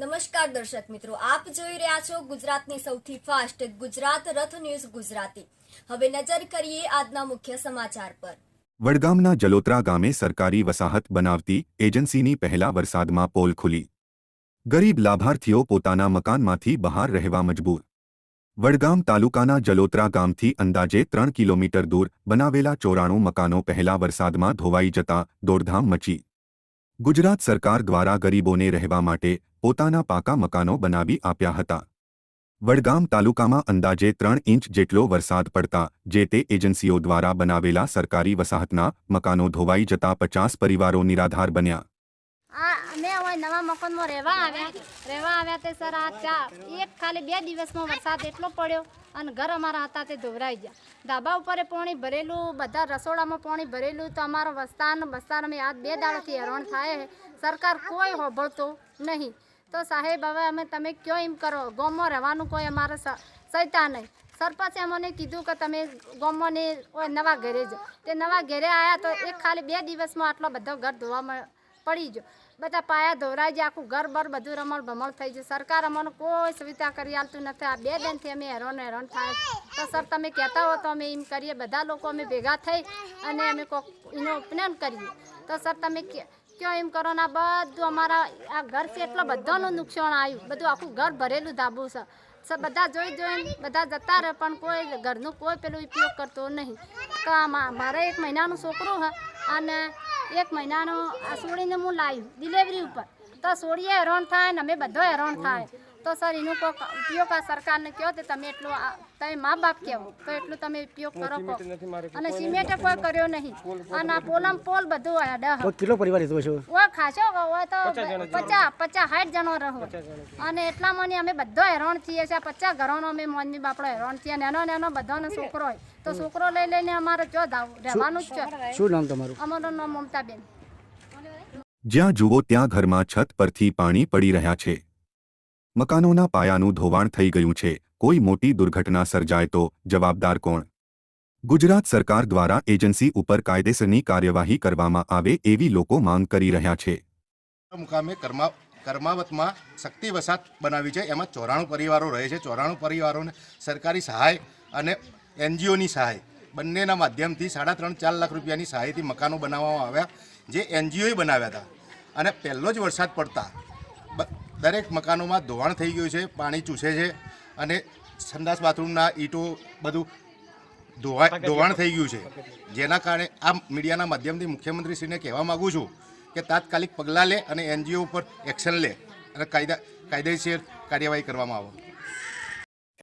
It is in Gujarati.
નમસ્કાર દર્શક મિત્રો, આપ જોઈ રહ્યા છો ગુજરાતની સૌથી ફાસ્ટ ગુજરાત રથ ન્યૂઝ ગુજરાતી. હવે નજર કરીએ આજના મુખ્ય સમાચાર પર. વડગામના જલોત્રા ગામે સરકારી વસાહત બનાવતી એજન્સીની પહેલા વરસાદમાં પોલ ખુલી. ગરીબ લાભાર્થીઓ પોતાના મકાનમાંથી બહાર રહેવા મજબૂર. વડગામ તાલુકાના જલોત્રા ગામથી અંદાજે ત્રણ કિલોમીટર દૂર બનાવેલા ચોરાણું મકાનો પહેલા વરસાદમાં ધોવાઈ જતા દોડધામ મચી. ગુજરાત સરકાર દ્વારા ગરીબોને રહેવા માટે પોતાના પાકા મકાનો બનાવી આપ્યા હતા. વડગામ તાલુકામાં અંદાજે ત્રણ ઇંચ જેટલો વરસાદ પડતા, જે તે એજન્સીઓ દ્વારા બનાવેલા સરકારી વસાહતના મકાનો ધોવાઈ જતા પચાસ પરિવારો નિરાધાર બન્યા. આ અમે હવે નવા મકાનમાં રહેવા આવ્યા. રહેવા આવ્યા તે સર આ ચાર એક ખાલી બે દિવસમાં વરસાદ એટલો પડ્યો અને ઘર અમારા હતા તે ધોવરાઈ ગયા. ધાબા ઉપર પાણી ભરેલું, બધા રસોડામાં પાણી ભરેલું, તો અમારો વસ્તાર બસ્તાર અમે આજ બે દાડાથી હેરાન થાય. સરકાર કોઈ હોભળતો નહીં. તો સાહેબ, હવે અમે તમે કયો એમ કરો? ગામમાં રહેવાનું કોઈ અમારે સહિતા નહીં. સરપંચે અમને કીધું કે તમે ગામમાં નવા ઘરે જ. તે નવા ઘરે આવ્યા તો એક ખાલી બે દિવસમાં આટલો બધો ઘર ધોવામાં પડી ગયો. બધા પાયા ધોરાઈ જાય આખું ઘર બર બધું રમણ ભમણ થઈ ગયું. સરકાર અમને કોઈ સુવિધા કરી આલતું નથી. આ બે દિનથી અમે હેરાન હેરાન થાય. તો સર, તમે કહેતા હો તો અમે એમ કરીએ. બધા લોકો અમે ભેગા થઈ અને અમે કોક એનો ઉપનયન કરીએ. તો સર, તમે કયો એમ કરો ને બધું અમારા આ ઘર છે એટલો બધાનું નુકસાન આવ્યું. બધું આખું ઘર ભરેલું ધાબું છે. બધા જોઈ જોઈને બધા જતા રહે પણ કોઈ ઘરનું કોઈ પેલું ઉપયોગ કરતો નહીં. તો મારે એક મહિનાનું છોકરું હ અને એક મહિનાનો આ સોડીને હું લાવી ડિલેવરી ઉપર. તો સોડીએ હેરાન થાય ને અમે બધો હેરાન થાય. તો સર એનો કોઈક ઉપયોગ આ સરકારને કહો તો તમે એટલું તમે મા બાપ કહેવો તો એટલું તમે ઉપયોગ કરો કહો અને સિમેન્ટે કોઈ કર્યો નહીં. અને આ પોલમ પોલ બધું. તો કેટલો પરિવાર રહેતો છો ઓય ખાસો ઓ તો પચાસ પચાસ સાઠ જણો રહો. અને એટલા મને અમે બધો હેરાન થઈએ છીએ. પચાસ ઘરોનો અમે મોનની બાપડો હેરાન થઈએ. નેનો નેનો બધાનો છોકરો હોય. તો છોકરો લઈ લઈને અમારે જો જાવ રહેવાનું જ છે. શું નામ તમારું? અમારું નામ મમતાબેન. જ્યાં જુઓ ત્યાં ઘરમાં છત પરથી પાણી પડી રહ્યા છે. મકાનોના પાયાનું ધોવાણ થઈ ગયું છે. કોઈ મોટી દુર્ઘટના સર્જાય તો જવાબદાર કોણ? ગુજરાત સરકાર દ્વારા એજન્સી ઉપર કાયદેસરની કાર્યવાહી કરવામાં આવે એવી લોકો માંગ કરી રહ્યા છે. મુકામે કર્મા, કર્માવતમાં શક્તિ વસાત બનાવી છે. એમાં ચોરાણું પરિવારો રહે છે. ચોરાણું પરિવારોને સરકારી સહાય અને એનજીઓની સહાય. બંનેના માધ્યમથી સાડા ત્રણ ચાર લાખ રૂપિયાની સહાયથી મકાનો બનાવવામાં આવ્યા, જે એનજીઓએ બનાવ્યા હતા. અને પહેલો જ વરસાદ પડતા દરેક મકાનોમાં ધોવાણ થઈ ગયું છે પાણી ચૂસે છે અને સંડાસ બાથરૂમના ઈંટો બધું ધોવા ધોવાણ થઈ ગયું છે. જેના કારણે આ મીડિયાના માધ્યમથી મુખ્યમંત્રીશ્રીને કહેવા માગું છું કે તાત્કાલિક પગલાં લે અને એનજીઓ ઉપર એક્શન લે અને કાયદા કાયદેસર કાર્યવાહી કરવામાં આવે.